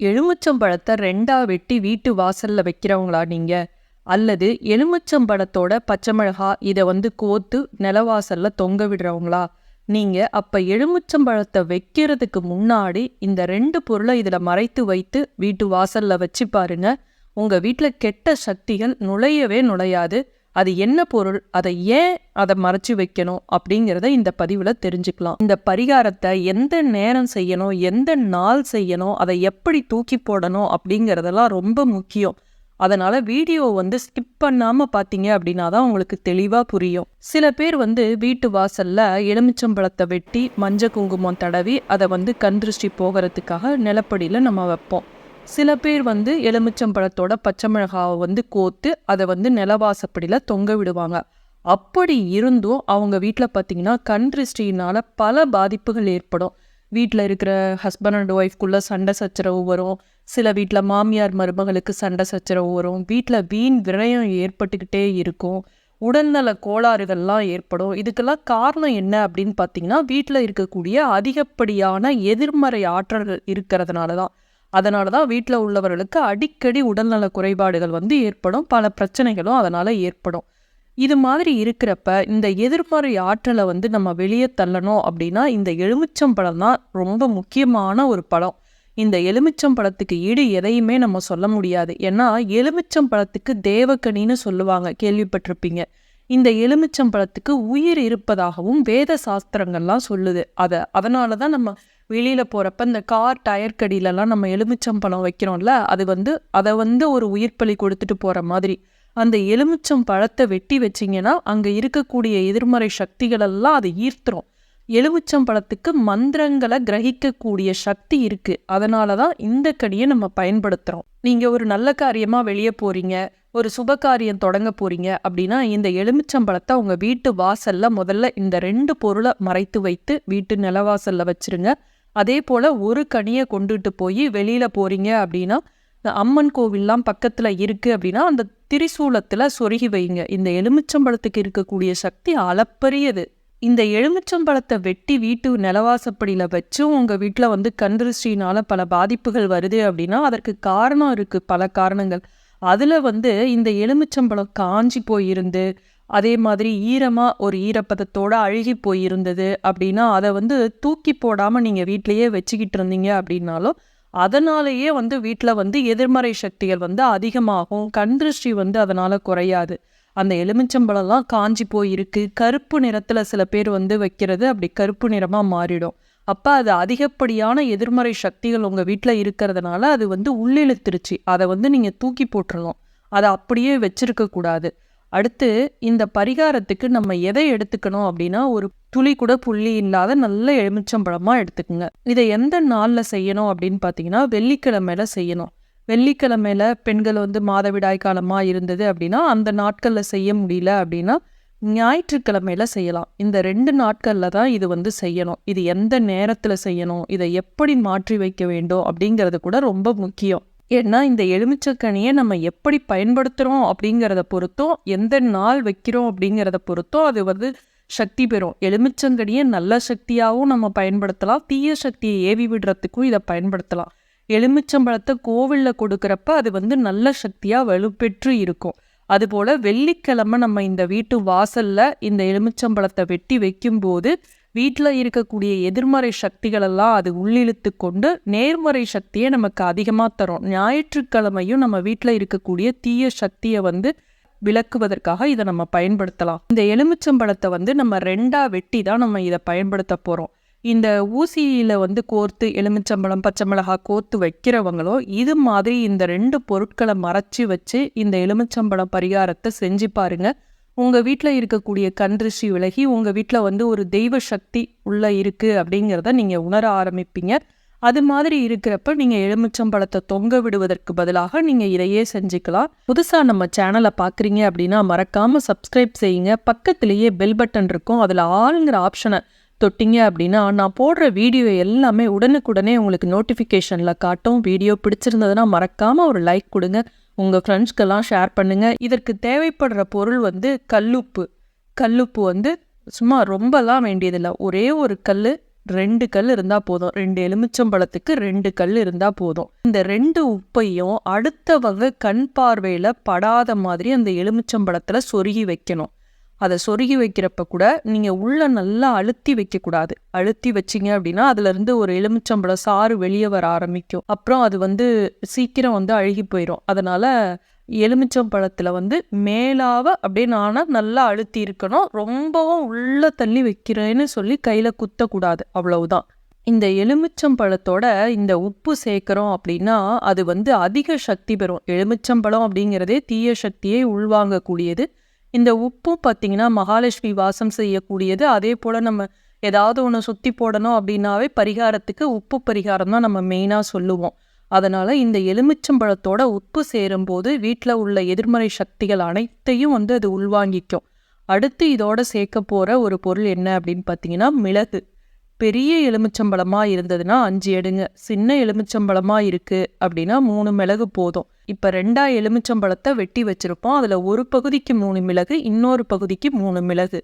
எலுமிச்சம்பழத்தை ரெண்டா வெட்டி வீட்டு வாசல்ல வைக்கிறவங்களா நீங்க? அல்லது எலுமிச்சம்பழத்தோட பச்சை மிளகா இதை வந்து கோத்து நிலவாசலில் தொங்க விடுறவங்களா? நீங்க அப்ப எலுமிச்சம்பழத்தை வைக்கிறதுக்கு முன்னாடி இந்த ரெண்டு பொருளை இதுல மறைத்து வைத்து வீட்டு வாசல்ல வச்சு பாருங்க. உங்க வீட்டில் கெட்ட சக்திகள் நுழையவே நுழையாது. அது என்ன பொருள் அதை ஏன் அதை மறைச்சு வைக்கணும் அப்படிங்கிறத இந்த பதிவில் தெரிஞ்சுக்கலாம். இந்த பரிகாரத்தை எந்த நேரம் செய்யணும் எந்த நாள் செய்யணும் அதை எப்படி தூக்கி போடணும் அப்படிங்கிறதெல்லாம் ரொம்ப முக்கியம். அதனால் வீடியோ வந்து ஸ்கிப் பண்ணாமல் பார்த்தீங்க அப்படின்னா தான் உங்களுக்கு தெளிவாக புரியும். சில பேர் வந்து வீட்டு வாசலில் எலுமிச்சம்பழத்தை வெட்டி மஞ்சள் குங்குமம் தடவி அதை வந்து கண் திருஷ்டி போகிறதுக்காக நிலப்படியில் நம்ம வைப்போம். சில பேர் வந்து எலுமிச்சம்பழத்தோட பச்சை மிளகாவை வந்து கோத்து அதை வந்து நிலவாசப்படியில் தொங்க விடுவாங்க. அப்படி இருந்தும் அவங்க வீட்டில் பார்த்தீங்கன்னா கண் பல பாதிப்புகள் ஏற்படும். வீட்டில் இருக்கிற ஹஸ்பண்ட் அண்ட் ஒய்ஃப்குள்ளே சண்டை சச்சரவு வரும். சில வீட்டில் மாமியார் மருமகளுக்கு சண்டை சச்சரவு வரும். வீட்டில் வீண் விரயம் ஏற்பட்டுக்கிட்டே இருக்கும். உடல்நல கோளாறுகள்லாம் ஏற்படும். இதுக்கெல்லாம் காரணம் என்ன அப்படின்னு பார்த்தீங்கன்னா வீட்டில் இருக்கக்கூடிய அதிகப்படியான எதிர்மறை ஆற்றல்கள் இருக்கிறதுனால தான் அதனால தான் வீட்டில் உள்ளவர்களுக்கு அடிக்கடி உடல்நல குறைபாடுகள் வந்து ஏற்படும் பல பிரச்சனைகளும் அதனால் ஏற்படும். இது மாதிரி இருக்கிறப்ப இந்த எதிர்மறை ஆற்றலை வந்து நம்ம வெளியே தள்ளணும் அப்படின்னா இந்த எலுமிச்சம்பழம் தான் ரொம்ப முக்கியமான ஒரு பழம். இந்த எலுமிச்சம்பழத்துக்கு ஈடு எதையுமே நம்ம சொல்ல முடியாது. ஏன்னா எலுமிச்சம்பழத்துக்கு தேவக்கனின்னு சொல்லுவாங்க கேள்விப்பட்டிருப்பீங்க. இந்த எலுமிச்சம்பழத்துக்கு உயிர் இருப்பதாகவும் வேத சாஸ்திரங்கள்லாம் சொல்லுது. அதை அதனால தான் நம்ம வெளியில் போகிறப்ப இந்த கார் டயர் கடியிலலாம் நம்ம எலுமிச்சம்பழம் வைக்கிறோம்ல அது வந்து அதை வந்து ஒரு உயிர்ப்பலி கொடுத்துட்டு போகிற மாதிரி. அந்த எலுமிச்சம் பழத்தை வெட்டி வச்சிங்கன்னா அங்கே இருக்கக்கூடிய எதிர்மறை சக்திகளெல்லாம் அதை ஈர்த்துரும். எலுமிச்சம் பழத்துக்கு மந்திரங்களை கிரகிக்கக்கூடிய சக்தி இருக்குது அதனால தான் இந்த கடியை நம்ம பயன்படுத்துகிறோம் நீங்கள் ஒரு நல்ல காரியமாக வெளியே போகிறீங்க ஒரு சுப காரியம் தொடங்க போகிறீங்க அப்படின்னா இந்த எலுமிச்சம்பழத்தை உங்கள் வீட்டு வாசலில் முதல்ல இந்த ரெண்டு பொருளை மறைத்து வைத்து வீட்டு நிலவாசலில் வச்சுருங்க. அதே போல் ஒரு கனியை கொண்டுட்டு போய் வெளியில் போகிறீங்க அப்படின்னா அம்மன் கோவில்லாம் பக்கத்தில் இருக்குது அப்படின்னா அந்த திரிசூலத்தில் சொருகி வைங்க. இந்த எலுமிச்சம்பழத்துக்கு இருக்கக்கூடிய சக்தி அளப்பரியது. இந்த எலுமிச்சம்பழத்தை வெட்டி வீட்டு நிலவாசப்படியில் வச்சு உங்கள் வீட்டில் வந்து கந்திருஷ்டினால் பல பாதிப்புகள் வருது அப்படின்னா அதற்கு காரணம் இருக்குது பல காரணங்கள். அதில் வந்து இந்த எலுமிச்சம்பழம் காஞ்சி போயிருந்து அதே மாதிரி ஈரமாக ஒரு ஈரப்பதத்தோடு அழுகி போயிருந்தது அப்படின்னா அதை வந்து தூக்கி போடாமல் நீங்கள் வீட்டிலையே வச்சுக்கிட்டு இருந்தீங்க அப்படின்னாலும் அதனாலேயே வந்து வீட்டில் வந்து எதிர்மறை சக்திகள் வந்து அதிகமாகும் கண் திருஷ்டி வந்து அதனால் குறையாது. அந்த எலுமிச்சம்பழம்லாம் காஞ்சி போயிருக்கு. கருப்பு நிறத்தில் சில பேர் வந்து வைக்கிறது அப்படி கருப்பு நிறமாக மாறிடும். அப்போ அது அதிகப்படியான எதிர்மறை சக்திகள் உங்கள் வீட்டில் இருக்கிறதுனால அது வந்து உள்ளிழுத்துருச்சு. அதை வந்து நீங்கள் தூக்கி போட்டுடலாம் அதை அப்படியே வச்சுருக்கக்கூடாது. கூடாது அடுத்து இந்த பரிகாரத்துக்கு நம்ம எதை எடுத்துக்கணும் அப்படின்னா ஒரு துளி கூட புள்ளி இல்லாத நல்ல எலுமிச்சம்பழமாக எடுத்துக்கோங்க. இதை எந்த நாளில் செய்யணும் அப்படின்னு பார்த்தீங்கன்னா வெள்ளிக்கிழமையில செய்யணும். வெள்ளிக்கிழமையில பெண்கள் வந்து மாதவிடாய் காலமாக இருந்தது அப்படின்னா அந்த நாட்களில் செய்ய முடியல அப்படின்னா ஞாயிற்றுக்கிழமையில செய்யலாம். இந்த ரெண்டு நாட்களில் தான் இது வந்து செய்யணும். இது எந்த நேரத்தில் செய்யணும்? இதை எப்படி மாற்றி வைக்க வேண்டும் அப்படிங்கிறது கூட ரொம்ப முக்கியம். ஏன்னா இந்த எலுமிச்சக்கனியை நம்ம எப்படி பயன்படுத்துகிறோம் அப்படிங்கிறத பொறுத்தும் எந்த நாள் வைக்கிறோம் அப்படிங்கிறத பொறுத்தும் அது வந்து சக்தி பெறும். எலுமிச்சங்கனியை நல்ல சக்தியாகவும் நம்ம பயன்படுத்தலாம். தீய சக்தியை ஏவி விடுறதுக்கும் இதை பயன்படுத்தலாம். எலுமிச்சம்பழத்தை கோவிலில் கொடுக்குறப்ப அது வந்து நல்ல சக்தியாக வலுப்பெற்று இருக்கும். அதுபோல் வெள்ளிக்கிழமை நம்ம இந்த வீட்டு வாசலில் இந்த எலுமிச்சம்பழத்தை வெட்டி வைக்கும்போது வீட்டில் இருக்கக்கூடிய எதிர்மறை சக்திகளெல்லாம் அது உள்ளிழுத்து கொண்டு நேர்மறை சக்தியை நமக்கு அதிகமாக தரும். ஞாயிற்றுக்கிழமையும் நம்ம வீட்டில் இருக்கக்கூடிய தீய சக்தியை வந்து விளக்குவதற்காக இதை நம்ம பயன்படுத்தலாம். இந்த எலுமிச்சம்பழத்தை வந்து நம்ம ரெண்டாக வெட்டி தான் நம்ம இதை பயன்படுத்த போகிறோம் இந்த ஊசியில் வந்து கோர்த்து எலுமிச்சம்பழம் பச்சை மிளகாய் கோர்த்து வைக்கிறவங்களோ இது மாதிரி இந்த ரெண்டு பொருட்களை மறைச்சி வச்சு இந்த எலுமிச்சம்பழம் பரிகாரத்தை செஞ்சு பாருங்கள் உங்கள் வீட்டில் இருக்கக்கூடிய கன்றிஷி விலகி உங்கள் வீட்டில் வந்து ஒரு தெய்வ சக்தி உள்ளே இருக்குது அப்படிங்கிறத நீங்கள் உணர ஆரம்பிப்பீங்க. அது மாதிரி இருக்கிறப்ப நீங்கள் எலுமிச்சம் பழத்தை தொங்க விடுவதற்கு பதிலாக நீங்கள் இதையே செஞ்சுக்கலாம். புதுசாக நம்ம சேனலை பார்க்குறீங்க அப்படின்னா மறக்காமல் சப்ஸ்கிரைப் செய்யுங்க. பக்கத்துலேயே பெல் பட்டன் இருக்கும். அதில் ஆளுங்கிற ஆப்ஷனை தொட்டிங்க அப்படின்னா நான் போடுற வீடியோ எல்லாமே உடனுக்குடனே உங்களுக்கு நோட்டிஃபிகேஷனில் காட்டும். வீடியோ பிடிச்சிருந்ததுன்னா மறக்காமல் ஒரு லைக் கொடுங்க. உங்கள் ஃப்ரெண்ட்ஸ்க்கெல்லாம் ஷேர் பண்ணுங்கள் இதற்கு தேவைப்படுற பொருள் வந்து கல்லுப்பு. கல்லுப்பு வந்து சும்மா ரொம்பலாம் வேண்டியதில்லை. ஒரே ஒரு கல் ரெண்டு கல் இருந்தால் போதும். ரெண்டு எலுமிச்சம்பழத்துக்கு ரெண்டு கல் இருந்தால் போதும். இந்த ரெண்டு உப்பையும் அடுத்தவங்க கண் பார்வையில் படாத மாதிரி அந்த எலுமிச்சம்பழத்தில் சொருகி வைக்கணும். அதை சொருகி வைக்கிறப்ப கூட நீங்கள் உள்ளே நல்லா அழுத்தி வைக்கக்கூடாது. அழுத்தி வச்சீங்க அப்படின்னா அதுலேருந்து ஒரு எலுமிச்சம்பழம் சாறு வெளியே வர ஆரம்பிக்கும். அப்புறம் அது வந்து சீக்கிரம் வந்து அழுகி போயிடும் அதனால் எலுமிச்சம்பழத்தில் வந்து மேலாவ அப்படியே நானாக நல்லா அழுத்தி இருக்கணும். ரொம்பவும் உள்ளே தள்ளி வைக்கிறேன்னு சொல்லி கையில் குத்தக்கூடாது. அவ்வளவுதான். இந்த எலுமிச்சம்பழத்தோட இந்த உப்பு சேர்க்குறோம் அப்படின்னா அது வந்து அதிக சக்தி பெறும். எலுமிச்சம்பழம் அப்படிங்கிறதே தீய சக்தியை உள்வாங்கக்கூடியது. இந்த உப்பும் பார்த்திங்கன்னா மகாலட்சுமி வாசம் செய்யக்கூடியது. அதே போல் நம்ம ஏதாவது ஒன்று சுற்றி போடணும் அப்படின்னாவே பரிகாரத்துக்கு உப்பு பரிகாரம் தான் நம்ம மெயினாக சொல்லுவோம். அதனால் இந்த எலுமிச்சம்பழத்தோட உப்பு சேரும்போது வீட்டில் உள்ள எதிர்மறை சக்திகள் அனைத்தையும் வந்து அது உள்வாங்கிக்கும். அடுத்து இதோட சேர்க்க போகிற ஒரு பொருள் என்ன அப்படின்னு பார்த்தீங்கன்னா மிளகு. பெரிய எலுமிச்சம்பழமாக இருந்ததுன்னா அஞ்சு எடுங்க. சின்ன எலுமிச்சம்பழமாக இருக்குது அப்படின்னா மூணு மிளகு போதும். இப்போ ரெண்டா எலுமிச்சம்பழத்தை வெட்டி வச்சிருப்போம். அதில் ஒரு பகுதிக்கு மூணு மிளகு இன்னொரு பகுதிக்கு மூணு மிளகு.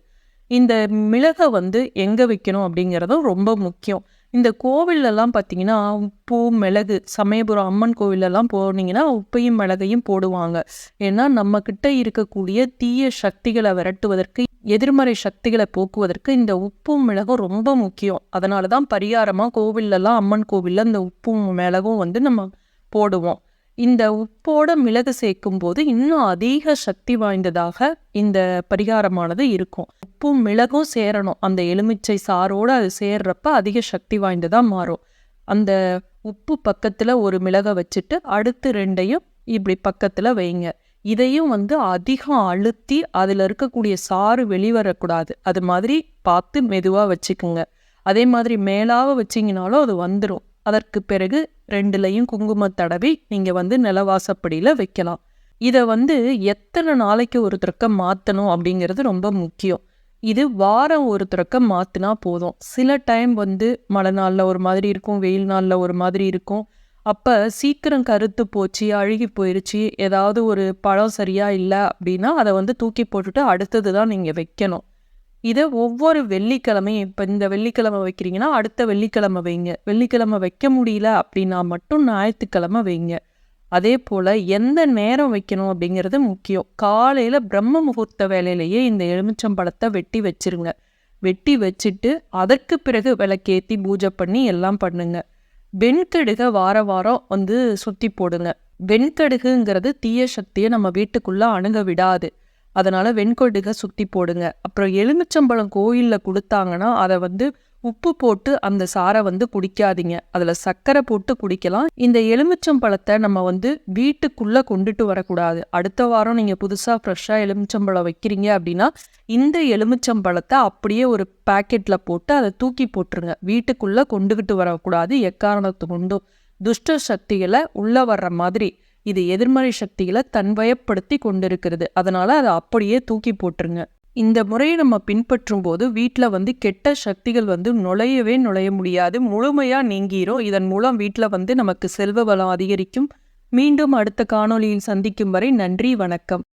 இந்த மிளகை வந்து எங்கே வைக்கணும் அப்படிங்கிறதும் ரொம்ப முக்கியம். இந்த கோவிலெல்லாம் பார்த்தீங்கன்னா உப்பு மிளகு சமயபுரம் அம்மன் கோவிலெல்லாம் போனீங்கன்னா உப்பையும் மிளகையும் போடுவாங்க. ஏன்னா நம்மக்கிட்ட இருக்கக்கூடிய தீய சக்திகளை விரட்டுவதற்கு எதிர்மறை சக்திகளை போக்குவதற்கு இந்த உப்பும் மிளகும் ரொம்ப முக்கியம். அதனால தான் பரிகாரமாக கோவில்லலாம் அம்மன் கோவிலில் இந்த உப்பும் மிளகும் வந்து நம்ம போடுவோம். இந்த உப்போட மிளகு சேர்க்கும் போது இன்னும் அதிக சக்தி வாய்ந்ததாக இந்த பரிகாரமானது இருக்கும். உப்பும் மிளகும் சேரணும். அந்த எலுமிச்சை சாரோடு அது சேர்றப்ப அதிக சக்தி வாய்ந்ததாக மாறும். அந்த உப்பு பக்கத்தில் ஒரு மிளகை வச்சுட்டு அடுத்து ரெண்டையும் இப்படி பக்கத்தில் வைங்க. இதையும் வந்து அதிகம் அழுத்தி அதில் இருக்கக்கூடிய சாறு வெளிவரக்கூடாது. அது மாதிரி பார்த்து மெதுவாக வச்சுக்குங்க. அதே மாதிரி மேலாக வச்சிங்கனாலும் அது வந்துடும் அதற்கு பிறகு ரெண்டுலையும் குங்கும தடவி நீங்கள் வந்து நிலவாசப்படியில் வைக்கலாம். இதை வந்து எத்தனை நாளைக்கு ஒரு தடக்க மாற்றணும் அப்படிங்கிறது ரொம்ப முக்கியம். இது வாரம் ஒரு தடக்க மாற்றினா போதும். சில டைம் வந்து மழை நாளில் ஒரு மாதிரி இருக்கும் வெயில் நாளில் ஒரு மாதிரி இருக்கும். அப்போ சீக்கிரம் கருத்து போச்சு அழுகி போயிடுச்சு ஏதாவது ஒரு பழம் சரியாக இல்லை அப்படின்னா அதை வந்து தூக்கி போட்டுட்டு அடுத்தது தான் நீங்கள் வைக்கணும். இதை ஒவ்வொரு வெள்ளிக்கிழமையும் இப்போ இந்த வெள்ளிக்கிழமை வைக்கிறீங்கன்னா அடுத்த வெள்ளிக்கிழமை வைங்க. வெள்ளிக்கிழமை வைக்க முடியல அப்படின்னா மட்டும் ஞாயிற்றுக்கிழமை வைங்க. அதே போல் எந்த நேரம் வைக்கணும் அப்படிங்கிறது முக்கியம். காலையில் பிரம்ம முகூர்த்த வேலையிலேயே இந்த எலுமிச்சம்பழத்தை வெட்டி வச்சிருங்க. வெட்டி வச்சுட்டு அதற்கு பிறகு விளக்கேற்றி பூஜை பண்ணி எல்லாம் பண்ணுங்க. வெண்கடுகை வார வாரம் வந்து சுற்றி போடுங்க. வெண்கடுகுங்கிறது தீய சக்தியை நம்ம வீட்டுக்குள்ளே அணுக விடாது. அதனால் வெண்கொடுகை சுற்றி போடுங்க. அப்புறம் எலுமிச்சம்பழம் கோயிலில் கொடுத்தாங்கன்னா அதை வந்து உப்பு போட்டு அந்த சாரை வந்து குடிக்காதீங்க. அதில் சர்க்கரை போட்டு குடிக்கலாம். இந்த எலுமிச்சம்பழத்தை நம்ம வந்து வீட்டுக்குள்ளே கொண்டுட்டு வரக்கூடாது. அடுத்த வாரம் நீங்கள் புதுசாக ஃப்ரெஷ்ஷாக எலுமிச்சம்பழம் வைக்கிறீங்க அப்படின்னா இந்த எலுமிச்சம்பழத்தை அப்படியே ஒரு பேக்கெட்டில் போட்டு அதை தூக்கி போட்டுருங்க. வீட்டுக்குள்ளே கொண்டுக்கிட்டு வரக்கூடாது. எக்காரணத்து கொண்டும் துஷ்ட சக்திகளை உள்ளே வர்ற மாதிரி. இது எதிர்மறை சக்திகளை தன்வயப்படுத்தி கொண்டிருக்கிறது. அதனால அதை அப்படியே தூக்கி போட்டுருங்க. இந்த முறையை நம்ம பின்பற்றும் போது வீட்டில் வந்து கெட்ட சக்திகள் வந்து நுழையவே நுழைய முடியாது. முழுமையாக நீங்கிரும். இதன் மூலம் வீட்டில் வந்து நமக்கு செல்வ வளம் அதிகரிக்கும். மீண்டும் அடுத்த காணொலியில் சந்திக்கும் வரை நன்றி வணக்கம்.